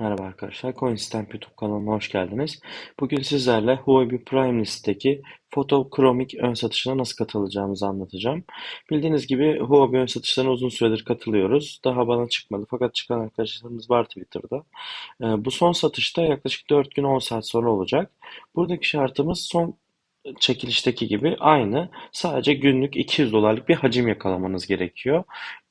Merhaba arkadaşlar, CoinStamp YouTube kanalına hoş geldiniz. Bugün sizlerle Huobi Prime List'teki Photochromic ön satışına nasıl katılacağımızı anlatacağım. Bildiğiniz gibi Huobi ön satışlarına uzun süredir katılıyoruz. Daha bana çıkmadı fakat çıkan arkadaşlarımız var Twitter'da. Ee, bu son satışta yaklaşık 4 gün 10 saat sonra olacak. Buradaki şartımız son çekilişteki gibi aynı. Sadece günlük 200 dolarlık bir hacim yakalamanız gerekiyor.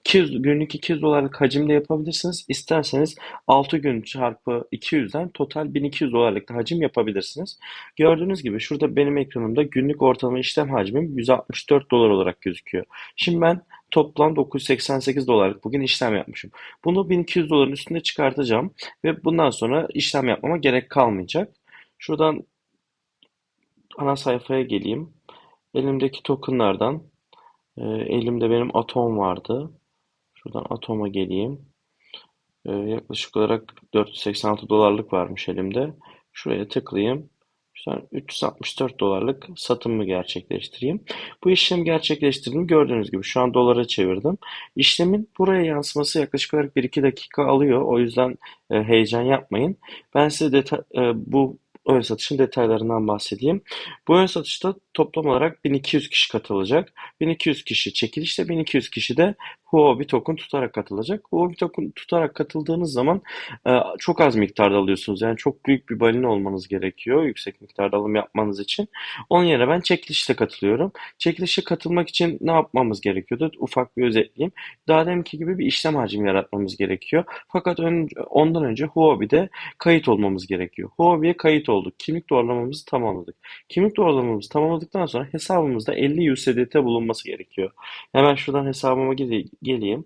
200, günlük 200 dolarlık hacimde yapabilirsiniz. İsterseniz 6 gün çarpı 200'den total 1200 dolarlık da hacim yapabilirsiniz. Gördüğünüz gibi şurada benim ekranımda günlük ortalama işlem hacmim 164 dolar olarak gözüküyor. Şimdi ben toplam 988 dolarlık bugün işlem yapmışım. Bunu 1200 doların üstünde çıkartacağım ve bundan sonra işlem yapmama gerek kalmayacak. Şuradan ana sayfaya geleyim. Elimdeki tokenlardan elimde benim atom vardı. Şuradan atoma geleyim. E, yaklaşık olarak 486 dolarlık varmış elimde. Şuraya tıklayayım. Şuradan 364 dolarlık satımımı gerçekleştireyim. Bu işlemi gerçekleştirdim. Gördüğünüz gibi şu an dolara çevirdim. İşlemin buraya yansıması yaklaşık olarak 1-2 dakika alıyor. O yüzden e, heyecan yapmayın. Ben size e, bu ön satışın detaylarından bahsedeyim. Bu ön satışta toplam olarak 1200 kişi katılacak. 1200 kişi çekilişte 1200 kişi de Huobi token tutarak katılacak. Huobi token tutarak katıldığınız zaman e, çok az miktarda alıyorsunuz. Yani çok büyük bir balina olmanız gerekiyor yüksek miktarda alım yapmanız için. Onun yerine ben çekilişte katılıyorum. Çekilişe katılmak için ne yapmamız gerekiyordu? Ufak bir özetleyeyim. Daha deminki gibi bir işlem hacmi yaratmamız gerekiyor. Fakat ön, ondan önce Huobi'de kayıt olmamız gerekiyor. Huobi'ye kayıt olduk. Kimlik doğrulamamızı tamamladık. Kimlik doğrulamamızı tamamladıktan sonra hesabımızda 50 USDT bulunması gerekiyor. Hemen şuradan hesabıma geleyim.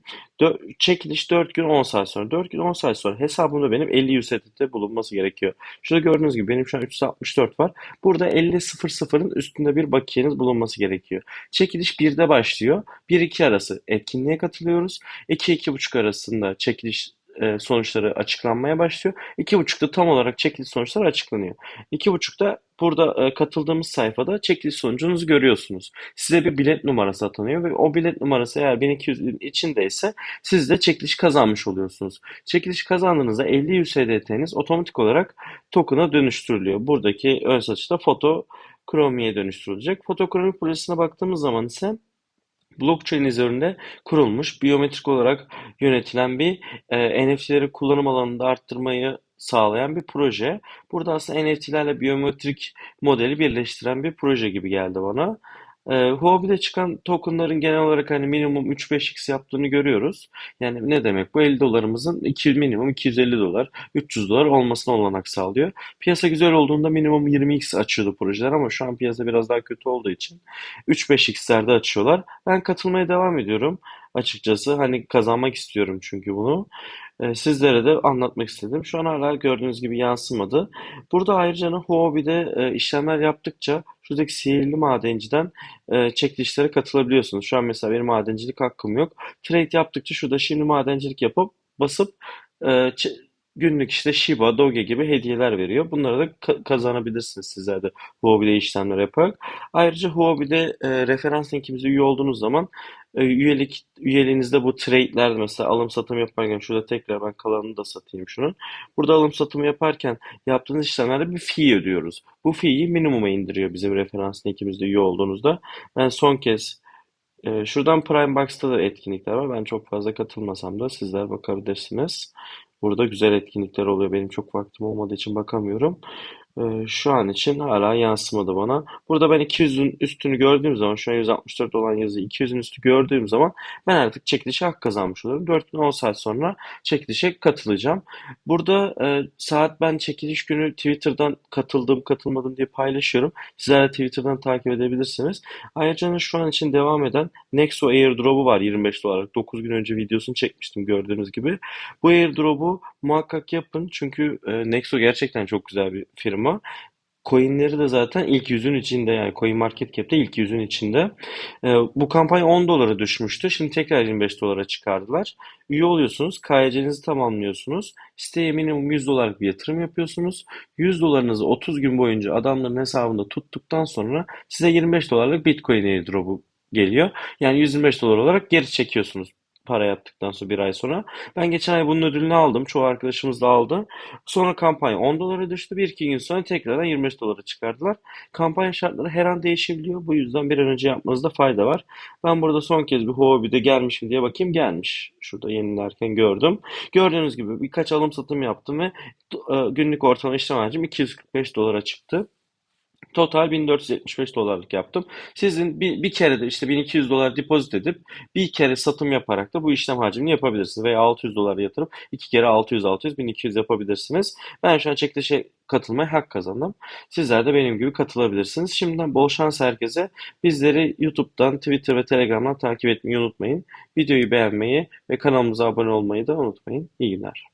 Çekiliş 4 gün 10 saat sonra. 4 gün 10 saat sonra hesabımda benim 50 USDT bulunması gerekiyor. Şurada gördüğünüz gibi benim şu an 364 var. Burada 50.00'ın üstünde bir bakiyeniz bulunması gerekiyor. Çekiliş 1'de başlıyor. 1-2 arası etkinliğe katılıyoruz. 2-2.5 arasında çekiliş e, sonuçları açıklanmaya başlıyor. 2.5'da tam olarak checklist sonuçları açıklanıyor. 2.5'da burada e, katıldığımız sayfada checklist sonucunuzu görüyorsunuz. Size bir bilet numarası atanıyor ve o bilet numarası eğer 1200'ün içindeyse siz de checklist kazanmış oluyorsunuz. Checklist kazandığınızda 50 USDT'niz otomatik olarak token'a dönüştürülüyor. Buradaki ön satışta foto Chrome'ye dönüştürülecek. Photochrome projesine baktığımız zaman ise blockchain üzerinde kurulmuş, biyometrik olarak yönetilen bir e, NFT'leri kullanım alanında arttırmayı sağlayan bir proje. Burada aslında NFT'lerle biyometrik modeli birleştiren bir proje gibi geldi bana. E, Huobi'de çıkan tokenların genel olarak hani minimum 3-5x yaptığını görüyoruz. Yani ne demek? Bu 50 dolarımızın 200, minimum 250 dolar, 300 dolar olmasına olanak sağlıyor. Piyasa güzel olduğunda minimum 20x açıyordu projeler ama şu an piyasa biraz daha kötü olduğu için 3-5x'lerde açıyorlar. Ben katılmaya devam ediyorum açıkçası. Hani kazanmak istiyorum çünkü bunu. E, sizlere de anlatmak istedim. Şu an hala gördüğünüz gibi yansımadı. Burada ayrıca Huobi'de e, işlemler yaptıkça şuradaki sihirli madenciden e, çekilişlere katılabiliyorsunuz. Şu an mesela benim madencilik hakkım yok. Trade yaptıkça şurada şimdi madencilik yapıp basıp e, günlük işte Shiba, Doge gibi hediyeler veriyor. Bunları da ka- kazanabilirsiniz sizler de Huobi'de işlemler yaparak. Ayrıca Huobi'de e, referans linkimize üye olduğunuz zaman e, üyelik üyeliğinizde bu trade'ler mesela alım satım yaparken şurada tekrar ben kalanını da satayım şunun. Burada alım satımı yaparken yaptığınız işlemlerde bir fee ödüyoruz. Bu fee'yi minimuma indiriyor bizim referans linkimizde üye olduğunuzda. Ben son kez e, şuradan Prime Box'ta da etkinlikler var. Ben çok fazla katılmasam da sizler bakabilirsiniz. Burada güzel etkinlikler oluyor. Benim çok vaktim olmadığı için bakamıyorum. Ee, şu an için hala yansımadı bana. Burada ben 200'ün üstünü gördüğüm zaman şu an 164 olan yazı 200'ün üstü gördüğüm zaman ben artık çekilişe hak kazanmış olurum. 4 gün 10 saat sonra çekilişe katılacağım. Burada e, saat ben çekiliş günü Twitter'dan katıldım katılmadım diye paylaşıyorum. Sizler de Twitter'dan takip edebilirsiniz. Ayrıca şu an için devam eden Nexo Airdrop'u var 25 dolarlık. 9 gün önce videosunu çekmiştim gördüğünüz gibi. Bu Airdrop'u muhakkak yapın çünkü e, Nexo gerçekten çok güzel bir firma firma. Coin'leri de zaten ilk yüzün içinde yani Coin Market Cap'te ilk yüzün içinde. Ee, bu kampanya 10 dolara düşmüştü. Şimdi tekrar 25 dolara çıkardılar. Üye oluyorsunuz. KYC'nizi tamamlıyorsunuz. Siteye minimum 100 dolarlık bir yatırım yapıyorsunuz. 100 dolarınızı 30 gün boyunca adamların hesabında tuttuktan sonra size 25 dolarlık Bitcoin airdrop'u geliyor. Yani 125 dolar olarak geri çekiyorsunuz para yattıktan sonra bir ay sonra. Ben geçen ay bunun ödülünü aldım. Çoğu arkadaşımız da aldı. Sonra kampanya 10 dolara düştü. Bir iki gün sonra tekrardan 25 dolara çıkardılar. Kampanya şartları her an değişebiliyor. Bu yüzden bir an önce yapmanızda fayda var. Ben burada son kez bir Huobi'de gelmiş mi diye bakayım. Gelmiş. Şurada yenilerken gördüm. Gördüğünüz gibi birkaç alım satım yaptım ve e, günlük ortalama işlem hacim 245 dolara çıktı. Total 1475 dolarlık yaptım. Sizin bir, bir kere de işte 1200 dolar depozit edip bir kere satım yaparak da bu işlem hacmini yapabilirsiniz. Veya 600 dolar yatırıp iki kere 600 600 1200 yapabilirsiniz. Ben şu an çekilişe katılmaya hak kazandım. Sizler de benim gibi katılabilirsiniz. Şimdiden bol şans herkese. Bizleri YouTube'dan, Twitter ve Telegram'dan takip etmeyi unutmayın. Videoyu beğenmeyi ve kanalımıza abone olmayı da unutmayın. İyi günler.